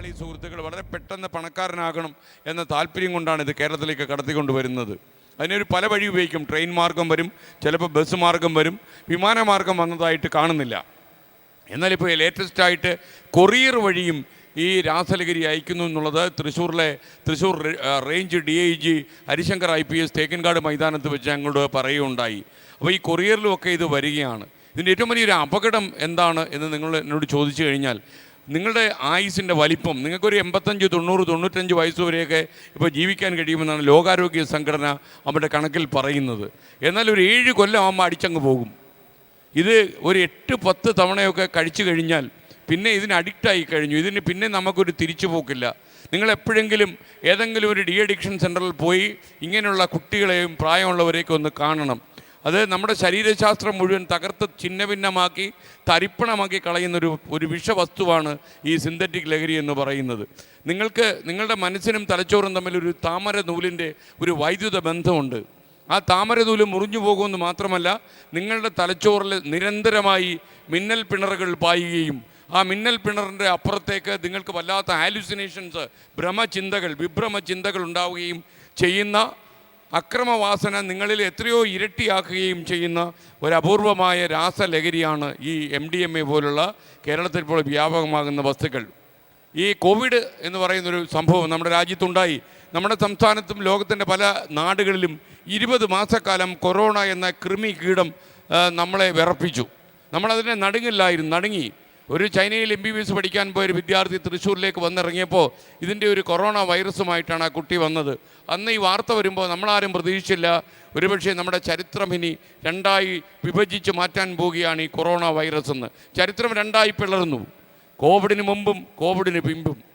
മലയാളി സുഹൃത്തുക്കൾ വളരെ പെട്ടെന്ന് പണക്കാരനാകണം എന്ന താല്പര്യം കൊണ്ടാണ് ഇത് കേരളത്തിലേക്ക് കടത്തിക്കൊണ്ടുവരുന്നത്. അതിനൊരു പല വഴി ഉപയോഗിക്കും. ട്രെയിൻ മാർഗം വരും ചിലപ്പോൾ ബസ് മാർഗം വരും വിമാനമാർഗം വന്നതായിട്ട് കാണുന്നില്ല. എന്നാലിപ്പോൾ ലേറ്റസ്റ്റ് ആയിട്ട് കൊറിയർ വഴിയും ഈ രാസലഹരി അയക്കുന്നു എന്നുള്ളത് തൃശ്ശൂരിലെ Thrissur range D I G Harishankar I P S Thekkinkadu മൈതാനത്ത് വെച്ച് ഞങ്ങളോട് പറയുകയുണ്ടായി. അപ്പോൾ ഈ കൊറിയറിലുമൊക്കെ ഇത് വരികയാണ്. ഇതിന്റെ ഏറ്റവും വലിയൊരു അപകടം എന്താണ് എന്ന് നിങ്ങൾ എന്നോട് ചോദിച്ചു കഴിഞ്ഞാൽ നിങ്ങളുടെ ആയുസിന്റെ വലിപ്പം നിങ്ങൾക്കൊരു എൺപത്തഞ്ച് തൊണ്ണൂറ് തൊണ്ണൂറ്റഞ്ച് വയസ്സ് വരെയൊക്കെ ഇപ്പോൾ ജീവിക്കാൻ കഴിയുമെന്നാണ് ലോകാരോഗ്യ സംഘടന അവരുടെ കണക്കിൽ പറയുന്നത്. എന്നാൽ ഒരു ഏഴ് കൊല്ലം ആകുമ്പോൾ അടിച്ചങ്ങ് പോകും. ഇത് ഒരു എട്ട് പത്ത് തവണയൊക്കെ കഴിച്ചു കഴിഞ്ഞാൽ പിന്നെ ഇതിന് അഡിക്റ്റായി കഴിഞ്ഞു. ഇതിന് പിന്നെ നമുക്കൊരു തിരിച്ചുപോക്കില്ല നിങ്ങൾ എപ്പോഴെങ്കിലും ഏതെങ്കിലും ഒരു ഡി അഡിക്ഷൻ സെന്ററിൽ പോയി ഇങ്ങനെയുള്ള കുട്ടികളെയും പ്രായമുള്ളവരെയൊക്കെ ഒന്ന് കാണണം. അത് നമ്മുടെ ശരീരശാസ്ത്രം മുഴുവൻ തകർത്ത് ഛിന്നഭിന്നമാക്കി തരിപ്പണമാക്കി കളയുന്നൊരു ഒരു വിഷവസ്തുവാണ് ഈ സിന്തറ്റിക് ലഹരി എന്ന് പറയുന്നത്. നിങ്ങൾക്ക് നിങ്ങളുടെ മനസ്സിനും തലച്ചോറും തമ്മിൽ ഒരു താമര നൂലിന്റെ ഒരു വൈദ്യുത ബന്ധമുണ്ട്. ആ താമര നൂൽ മുറിഞ്ഞു പോകുമെന്ന് മാത്രമല്ല നിങ്ങളുടെ തലച്ചോറിൽ നിരന്തരമായി മിന്നൽ പിണറുകൾ പായുകയും ആ മിന്നൽ പിണറിന്റെ അപ്പുറത്തേക്ക് നിങ്ങൾക്ക് വല്ലാത്ത ഹാലുസിനേഷൻസ് ഭ്രമചിന്തകൾ വിഭ്രമ ചിന്തകൾ ഉണ്ടാവുകയും ചെയ്യുന്ന അക്രമവാസന നിങ്ങളിൽ എത്രയോ ഇരട്ടിയാക്കുകയും ചെയ്യുന്ന ഒരു അപൂർവമായ രാസലഹരിയാണ് ഈ എം ഡി എം എ പോലുള്ള കേരളത്തിൽ ഇപ്പോൾ വ്യാപകമാകുന്ന വസ്തുക്കൾ. ഈ കോവിഡ് എന്ന് പറയുന്നൊരു സംഭവം നമ്മുടെ രാജ്യത്തുണ്ടായി. നമ്മുടെ സംസ്ഥാനത്തും ലോകത്തിന്റെ പല നാടുകളിലും ഇരുപത് മാസക്കാലം കൊറോണ എന്ന കൃമി കീടം നമ്മളെ വിറപ്പിച്ചു. നമ്മളതിനെ നടുങ്ങില്ലായിരുന്നു നടുങ്ങി. ഒരു ചൈനയിൽ എം ബി ബി എസ് പഠിക്കാൻ പോയ ഒരു വിദ്യാർത്ഥി തൃശ്ശൂരിലേക്ക് വന്നിറങ്ങിയപ്പോൾ ഇതിന്റെ ഒരു കൊറോണ വൈറസുമായിട്ടാണ് ആ കുട്ടി വന്നത്. അന്ന് ഈ വാർത്ത വരുമ്പോൾ നമ്മളാരും പ്രതീക്ഷിച്ചില്ല. ഒരുപക്ഷെ നമ്മുടെ ചരിത്രം ഇനി രണ്ടായി വിഭജിച്ച് മാറ്റാൻ പോവുകയാണ് ഈ കൊറോണ വൈറസ് എന്ന്. ചരിത്രം രണ്ടായി പിളർന്നു. കോവിഡിന് മുമ്പും കോവിഡിന് പിമ്പും.